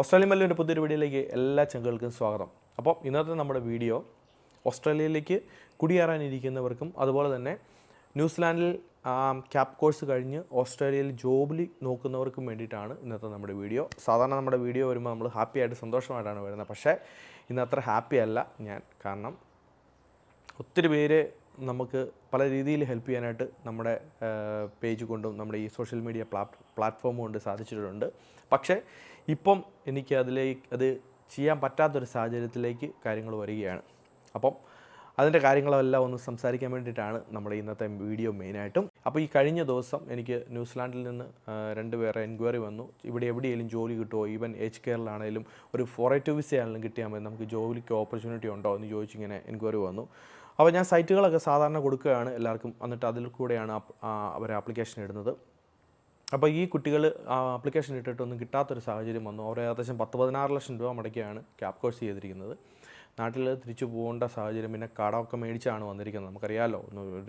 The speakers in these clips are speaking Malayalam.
ഓസ്ട്രേലിയൻ മല്ലുവിന്റെ പുതിയൊരു വീഡിയോയിലേക്ക് എല്ലാ ചെങ്കുകൾക്കും സ്വാഗതം. അപ്പോൾ ഇന്നത്തെ നമ്മുടെ വീഡിയോ ഓസ്ട്രേലിയയിലേക്ക് കുടിയേറാനിരിക്കുന്നവർക്കും അതുപോലെ തന്നെ ന്യൂസിലാൻഡിൽ ക്യാപ് കോഴ്സ് കഴിഞ്ഞ് ഓസ്ട്രേലിയയിൽ ജോബിൽ നോക്കുന്നവർക്കും വേണ്ടിയിട്ടാണ് ഇന്നത്തെ നമ്മുടെ വീഡിയോ. സാധാരണ നമ്മുടെ വീഡിയോ വരുമ്പോൾ നമ്മൾ ഹാപ്പി ആയിട്ട് സന്തോഷമായിട്ടാണ് വരുന്നത്. പക്ഷേ ഇന്ന് ഹാപ്പി അല്ല ഞാൻ. കാരണം ഒത്തിരി പേര് നമുക്ക് പല രീതിയിൽ ഹെൽപ്പ് ചെയ്യാനായിട്ട് നമ്മുടെ പേജ് കൊണ്ടും നമ്മുടെ ഈ സോഷ്യൽ മീഡിയ പ്ലാറ്റ്ഫോം കൊണ്ട് സാധിച്ചിട്ടുണ്ട്. പക്ഷേ ഇപ്പം എനിക്ക് അതിലേക്ക് അത് ചെയ്യാൻ പറ്റാത്തൊരു സാഹചര്യത്തിലേക്ക് കാര്യങ്ങൾ വരികയാണ്. അപ്പം അതിന്റെ കാര്യങ്ങളെല്ലാം ഒന്ന് സംസാരിക്കാൻ വേണ്ടിയിട്ടാണ് നമ്മുടെ ഇന്നത്തെ വീഡിയോ മെയിനായിട്ടും അപ്പോൾ ഈ കഴിഞ്ഞ ദിവസം എനിക്ക് ന്യൂസിലാൻഡിൽ നിന്ന് രണ്ട് പേരെ എൻക്വയറി വന്നു. ഇവിടെ എവിടെയെങ്കിലും ജോലി കിട്ടുമോ ഈവൻ എച്ച് കെയറിലാണെങ്കിലും ഒരു ഫോറേറ്റീവ് വിസയാണെങ്കിലും കിട്ടിയാൽ മതി. നമുക്ക് ജോലിക്ക് ഓപ്പർച്യൂണിറ്റി ഉണ്ടോ എന്ന് ചോദിച്ചിങ്ങനെ എൻക്വയറി വന്നു. അപ്പോൾ ഞാൻ സൈറ്റുകളൊക്കെ സാധാരണ കൊടുക്കുകയാണ് എല്ലാവർക്കും. എന്നിട്ട് അതിൽ കൂടെയാണ് അവർ ആപ്ലിക്കേഷൻ ഇടുന്നത്. അപ്പോൾ ഈ കുട്ടികൾ ആപ്ലിക്കേഷൻ ഇട്ടിട്ടൊന്നും കിട്ടാത്തൊരു സാഹചര്യം വന്നു. അവർ ഏകദേശം പത്ത് പതിനാറ് ലക്ഷം രൂപ മുടക്കിയാണ് ക്യാപ് കോഴ്സ് ചെയ്തിരിക്കുന്നത്. നാട്ടിൽ തിരിച്ചു പോകേണ്ട സാഹചര്യം പിന്നെ കടമൊക്കെ മേടിച്ചാണ് വന്നിരിക്കുന്നത്. നമുക്കറിയാമല്ലോ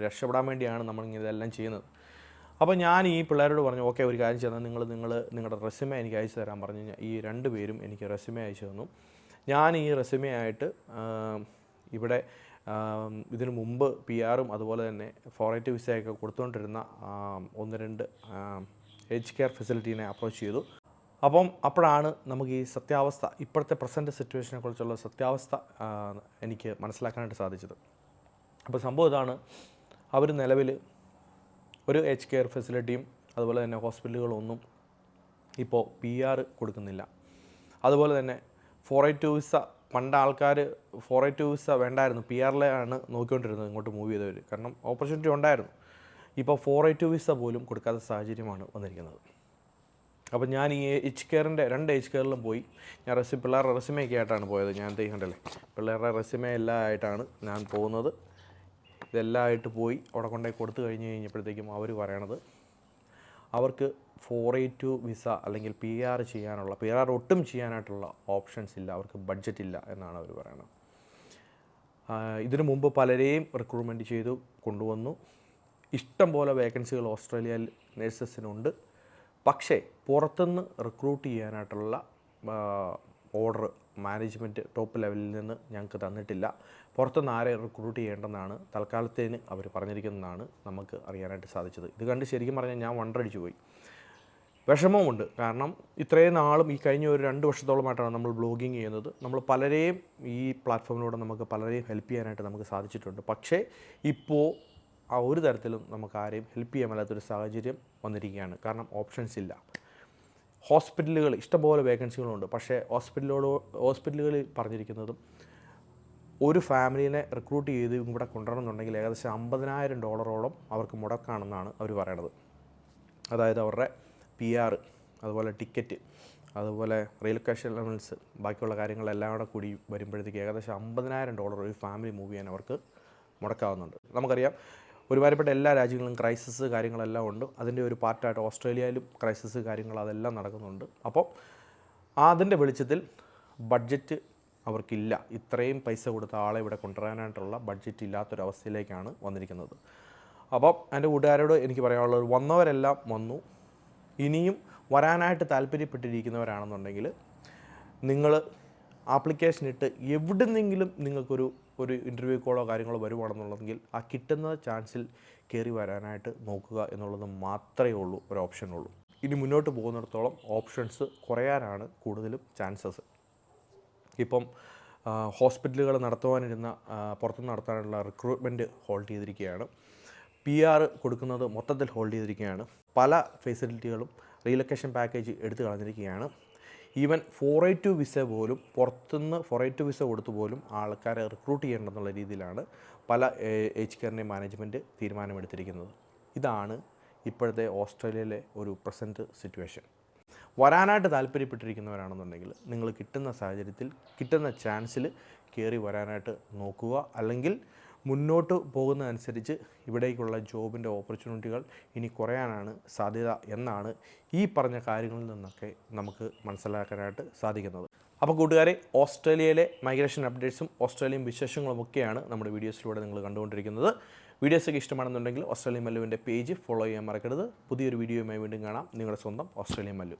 രക്ഷപ്പെടാൻ വേണ്ടിയാണ് നമ്മൾ ഇതെല്ലാം ചെയ്യുന്നത്. അപ്പോൾ ഞാൻ ഈ പിള്ളേരോട് പറഞ്ഞു ഓക്കെ ഒരു കാര്യം ചെയ്താൽ നിങ്ങൾ നിങ്ങൾ നിങ്ങളുടെ റെസ്യൂമേ എനിക്ക് അയച്ചു തരാൻ പറഞ്ഞു ഈ രണ്ട് പേരും എനിക്ക് റെസ്യൂമേ അയച്ചു തന്നു. ഞാൻ ഈ റെസ്യൂമേ ആയിട്ട് ഇവിടെ ഇതിനു മുമ്പ് പി ആറും അതുപോലെ തന്നെ ഫോറൈറ്റ് വിസയൊക്കെ കൊടുത്തുകൊണ്ടിരുന്ന ഒന്ന് രണ്ട് ഏജ് കെയർ ഫെസിലിറ്റീനെ അപ്രോച്ച് ചെയ്തു. അപ്പം അപ്പോഴാണ് നമുക്ക് ഈ സത്യാവസ്ഥ ഇപ്പോഴത്തെ പ്രസന്റ് സിറ്റുവേഷനെ കുറിച്ചുള്ള സത്യാവസ്ഥ എനിക്ക് മനസ്സിലാക്കാനായിട്ട് സാധിച്ചത്. അപ്പോൾ സംഭവം ഇതാണ് അവർ നിലവിൽ ഒരു എച്ച് കെയർ ഫെസിലിറ്റിയും അതുപോലെ തന്നെ ഹോസ്പിറ്റലുകളൊന്നും ഇപ്പോൾ പി ആർ കൊടുക്കുന്നില്ല. അതുപോലെ തന്നെ ഫോറൈറ്റ് വിസ പണ്ട് ആൾക്കാർ എയ്റ്റ് ടു വിസ വേണ്ടായിരുന്നു. പി ആറിലാണ് നോക്കിക്കൊണ്ടിരുന്നത് ഇങ്ങോട്ട് മൂവ് ചെയ്തവർ. കാരണം ഓപ്പർച്യൂണിറ്റി ഉണ്ടായിരുന്നു. ഇപ്പോൾ ഫോർ എയ്റ്റ് വിസ പോലും കൊടുക്കാത്ത സാഹചര്യമാണ് വന്നിരിക്കുന്നത്. അപ്പോൾ ഞാൻ ഈ എച്ച് കെയറിന്റെ രണ്ട് എച്ച് കെയറിലും പോയി. ഞാൻ റെസി പിള്ളേരുടെ റെസിമയൊക്കെ ആയിട്ടാണ് പോയത്. ഞാൻ കണ്ടല്ലേ? പിള്ളേരുടെ റെസിമ എല്ലാം ആയിട്ടാണ് ഞാൻ പോകുന്നത്. ഇതെല്ലാം ആയിട്ട് പോയി. അവിടെ കൊണ്ടുപോയി കൊടുത്തു കഴിഞ്ഞ് കഴിഞ്ഞപ്പോഴത്തേക്കും അവർ പറയണത് അവർക്ക് ഫോർ എയ്റ്റ് ടു വിസ അല്ലെങ്കിൽ പി ആർ ചെയ്യാനുള്ള പി ആർ ഒട്ടും ചെയ്യാനായിട്ടുള്ള ഓപ്ഷൻസ് ഇല്ല അവർക്ക് ബഡ്ജറ്റ് ഇല്ല എന്നാണ് അവർ പറയുന്നത് ഇതിനു മുമ്പ് പലരെയും റിക്രൂട്ട്മെന്റ് ചെയ്തു കൊണ്ടുവന്നു. ഇഷ്ടം പോലെ വേക്കൻസികൾ ഓസ്ട്രേലിയയിൽ നഴ്സസിനുണ്ട് പക്ഷേ പുറത്തുനിന്ന് റിക്രൂട്ട് ചെയ്യാനായിട്ടുള്ള ഓർഡർ മാനേജ്മെന്റ് ടോപ്പ് ലെവലിൽ നിന്ന് ഞങ്ങൾക്ക് തന്നിട്ടില്ല. പുറത്തുനിന്ന് ആരെ റിക്രൂട്ട് ചെയ്യേണ്ടെന്നാണ് തൽക്കാലത്തേന് അവർ പറഞ്ഞിരിക്കുന്നതാണ് നമുക്ക് അറിയാനായിട്ട് സാധിച്ചത്. ഇത് കണ്ട് ശരിക്കും പറഞ്ഞാൽ ഞാൻ വണ്ടടിച്ചു പോയി. വിഷമവുമുണ്ട്. കാരണം ഇത്രയും നാളും ഈ കഴിഞ്ഞ ഒരു രണ്ട് വർഷത്തോളമായിട്ടാണ് നമ്മൾ ബ്ലോഗിങ് ചെയ്യുന്നത്. നമ്മൾ പലരെയും ഈ പ്ലാറ്റ്ഫോമിലൂടെ നമുക്ക് പലരെയും ഹെൽപ്പ് ചെയ്യാനായിട്ട് നമുക്ക് സാധിച്ചിട്ടുണ്ട്. പക്ഷേ ഇപ്പോൾ ആ ഒരു തരത്തിലും നമുക്ക് ആരെയും ഹെൽപ്പ് ചെയ്യാൻ മേലാത്തൊരു സാഹചര്യം വന്നിരിക്കുകയാണ്. കാരണം ഓപ്ഷൻസ് ഇല്ല. ഹോസ്പിറ്റലുകൾ ഇഷ്ടംപോലെ വേക്കൻസികളുണ്ട്. പക്ഷേ ഹോസ്പിറ്റലോട് ഹോസ്പിറ്റലുകളിൽ പറഞ്ഞിരിക്കുന്നതും ഒരു ഫാമിലിനെ റിക്രൂട്ട് ചെയ്ത് ഇവിടെ കൊണ്ടുവരണമെന്നുണ്ടെങ്കിൽ ഏകദേശം അമ്പതിനായിരം ഡോളറോളം അവർക്ക് മുടക്കാണെന്നാണ് അവർ പറയണത്. അതായത് അവരുടെ പി ആർ അതുപോലെ ടിക്കറ്റ് അതുപോലെ റെയിൽ കാഷ് എലമെന്റ്സ് ബാക്കിയുള്ള കാര്യങ്ങളെല്ലാം കൂടെ കൂടി വരുമ്പോഴത്തേക്ക് ഏകദേശം അമ്പതിനായിരം ഡോളർ ഒരു ഫാമിലി മൂവ് ചെയ്യാൻ അവർക്ക് മുടക്കാവുന്നുണ്ട്. നമുക്കറിയാം ഒരുമാതിരിപ്പെട്ട എല്ലാ രാജ്യങ്ങളിലും ക്രൈസിസ് കാര്യങ്ങളെല്ലാം ഉണ്ട്. അതിന്റെ ഒരു പാർട്ടായിട്ട് ഓസ്ട്രേലിയയിലും ക്രൈസിസ് കാര്യങ്ങൾ അതെല്ലാം നടക്കുന്നുണ്ട്. അപ്പോൾ അതിന്റെ വെളിച്ചത്തിൽ ബഡ്ജറ്റ് അവർക്കില്ല. ഇത്രയും പൈസ കൊടുത്ത ആളെ ഇവിടെ കൊണ്ടുവരാനായിട്ടുള്ള ബഡ്ജറ്റ് ഇല്ലാത്തൊരവസ്ഥയിലേക്കാണ് വന്നിരിക്കുന്നത്. അപ്പം എന്റെ കൂട്ടുകാരോട് എനിക്ക് പറയാനുള്ളത് വന്നവരെല്ലാം വന്നു. ഇനിയും വരാനായിട്ട് താല്പര്യപ്പെട്ടിരിക്കുന്നവരാണെന്നുണ്ടെങ്കിൽ നിങ്ങൾ ആപ്ലിക്കേഷൻ ഇട്ട് എവിടെ നിന്നെങ്കിലും നിങ്ങൾക്കൊരു ഒരു ഇന്റർവ്യൂ കോളോ കാര്യങ്ങളോ വരുവാണെന്നുണ്ടെങ്കിൽ ആ കിട്ടുന്ന ചാൻസിൽ കയറി വരാനായിട്ട് നോക്കുക എന്നുള്ളത് മാത്രമേ ഉള്ളൂ ഒരു ഓപ്ഷൻ ഉള്ളൂ. ഇനി മുന്നോട്ട് പോകുന്നിടത്തോളം ഓപ്ഷൻസ് കുറയാനാണ് കൂടുതലും ചാൻസസ് ഇപ്പം ഹോസ്പിറ്റലുകൾ നടത്തുവാനിരുന്ന പുറത്തു നടത്താനുള്ള റിക്രൂട്ട്മെന്റ് ഹോൾഡ് ചെയ്തിരിക്കുകയാണ്. പി ആർ കൊടുക്കുന്നത് മൊത്തത്തിൽ ഹോൾഡ് ചെയ്തിരിക്കുകയാണ്. പല ഫെസിലിറ്റികളും റീലൊക്കേഷൻ പാക്കേജ് എടുത്തു കളഞ്ഞിരിക്കുകയാണ്. Even four eight two visa പോലും പുറത്തുനിന്ന് ഫോർ എയ്റ്റ് ടു വിസ കൊടുത്തു പോലും ആൾക്കാരെ റിക്രൂട്ട് ചെയ്യേണ്ടെന്നുള്ള രീതിയിലാണ് പല എച്ച് കെയറിന്റെ മാനേജ്മെന്റ് തീരുമാനമെടുത്തിരിക്കുന്നത്. ഇതാണ് ഇപ്പോഴത്തെ ഓസ്ട്രേലിയയിലെ ഒരു പ്രസന്റ് സിറ്റുവേഷൻ. വരാനായിട്ട് താല്പര്യപ്പെട്ടിരിക്കുന്നവരാണെന്നുണ്ടെങ്കിൽ നിങ്ങൾ കിട്ടുന്ന സാഹചര്യത്തിൽ കിട്ടുന്ന ചാൻസിൽ കയറി വരാനായിട്ട് നോക്കുക. അല്ലെങ്കിൽ മുന്നോട്ട് പോകുന്നതനുസരിച്ച് ഇവിടേക്കുള്ള ജോബിന്റെ ഓപ്പർച്യൂണിറ്റികൾ ഇനി കുറയാനാണ് സാധ്യത എന്നാണ് ഈ പറഞ്ഞ കാര്യങ്ങളിൽ നിന്നൊക്കെ നമുക്ക് മനസ്സിലാക്കാനായിട്ട് സാധിക്കുന്നത്. അപ്പോൾ കൂട്ടുകാരെ ഓസ്ട്രേലിയയിലെ മൈഗ്രേഷൻ അപ്ഡേറ്റ്സും ഓസ്ട്രേലിയൻ വിശേഷങ്ങളും ഒക്കെയാണ് നമ്മുടെ വീഡിയോസിലൂടെ നിങ്ങൾ കണ്ടുകൊണ്ടിരിക്കുന്നത്. വീഡിയോസൊക്കെ ഇഷ്ടമാണെന്നുണ്ടെങ്കിൽ ഓസ്ട്രേലിയൻ മല്ലുവിന്റെ പേജ് ഫോളോ ചെയ്യാൻ മറക്കരുത്. പുതിയൊരു വീഡിയോയുമായി വീണ്ടും കാണാം. നിങ്ങളുടെ സ്വന്തം ഓസ്ട്രേലിയൻ മല്ലു.